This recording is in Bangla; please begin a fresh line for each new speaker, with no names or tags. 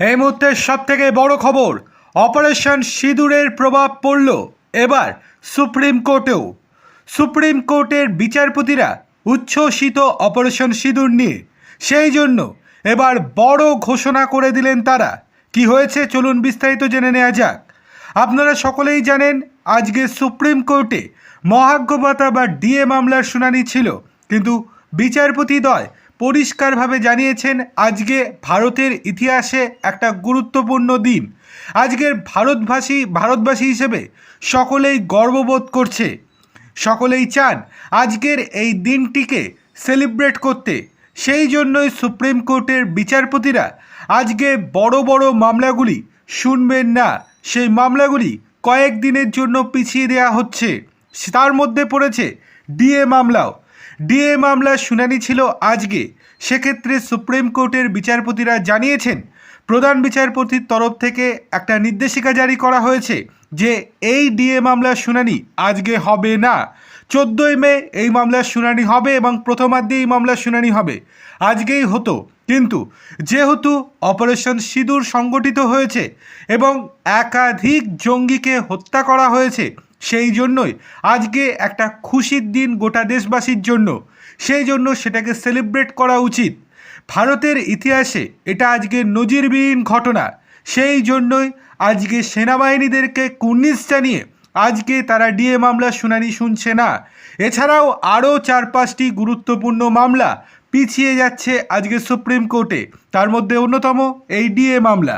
এই মুহূর্তের সব থেকে বড় খবর, অপারেশন সিঁদুরের প্রভাব পড়ল। এবার সুপ্রিম কোর্টেও। সুপ্রিম কোর্টের বিচারপতিরা উচ্ছ্বসিত অপারেশন সিঁদুর নিয়ে। সেই জন্য এবার বড় ঘোষণা করে দিলেন তারা। কি হয়েছে চলুন বিস্তারিত জেনে নেওয়া যাক। আপনারা সকলেই জানেন, আজকে সুপ্রিম কোর্টে মহাজ্ঞভাতা বা ডিএ মামলার শুনানি ছিল। কিন্তু বিচারপতি দয় পরিষ্কারভাবে জানিয়েছেন, আজকে ভারতের ইতিহাসে একটা গুরুত্বপূর্ণ দিন। আজকের ভারতভাষী ভারতবাসী হিসেবে সকলেই গর্ববোধ করছে। সকলেই চান আজকের এই দিনটিকে সেলিব্রেট করতে। সেই জন্যই সুপ্রিম কোর্টের বিচারপতিরা আজকে বড় বড় মামলাগুলি শুনবেন না। সেই মামলাগুলি কয়েক দিনের জন্য পিছিয়ে দেওয়া হচ্ছে। তার মধ্যে পড়েছে, ডিএ মামলাও। ডিএ মামলার শুনানি ছিল আজকে। সেক্ষেত্রে সুপ্রিম কোর্টের বিচারপতিরা জানিয়েছেন, প্রধান বিচারপতির তরফ থেকে একটা নির্দেশিকা জারি করা হয়েছে যে এই ডিএ মামলার শুনানি আজকে হবে না। চোদ্দোই মে এই মামলার শুনানি হবে এবং প্রথমার্ধে এই মামলার শুনানি হবে। আজকেই হতো। কিন্তু যেহেতু অপারেশন সিঁদুর সংগঠিত হয়েছে এবং একাধিক জঙ্গিকে হত্যা করা হয়েছে সেই জন্যই আজকে একটা খুশির দিন গোটা দেশবাসীর জন্য। সেই জন্য সেটাকে সেলিব্রেট করা উচিত। ভারতের ইতিহাসে এটা আজকে নজিরবিহীন ঘটনা। সেই জন্যই আজকে সেনাবাহিনীদেরকে কুর্নিশ জানিয়ে আজকে তারা ডিএ মামলার শুনানি শুনছে না। এছাড়াও আরও চার পাঁচটি গুরুত্বপূর্ণ মামলা পিছিয়ে যাচ্ছে আজকে সুপ্রিম কোর্টে। তার মধ্যে অন্যতম এই ডিএ মামলা।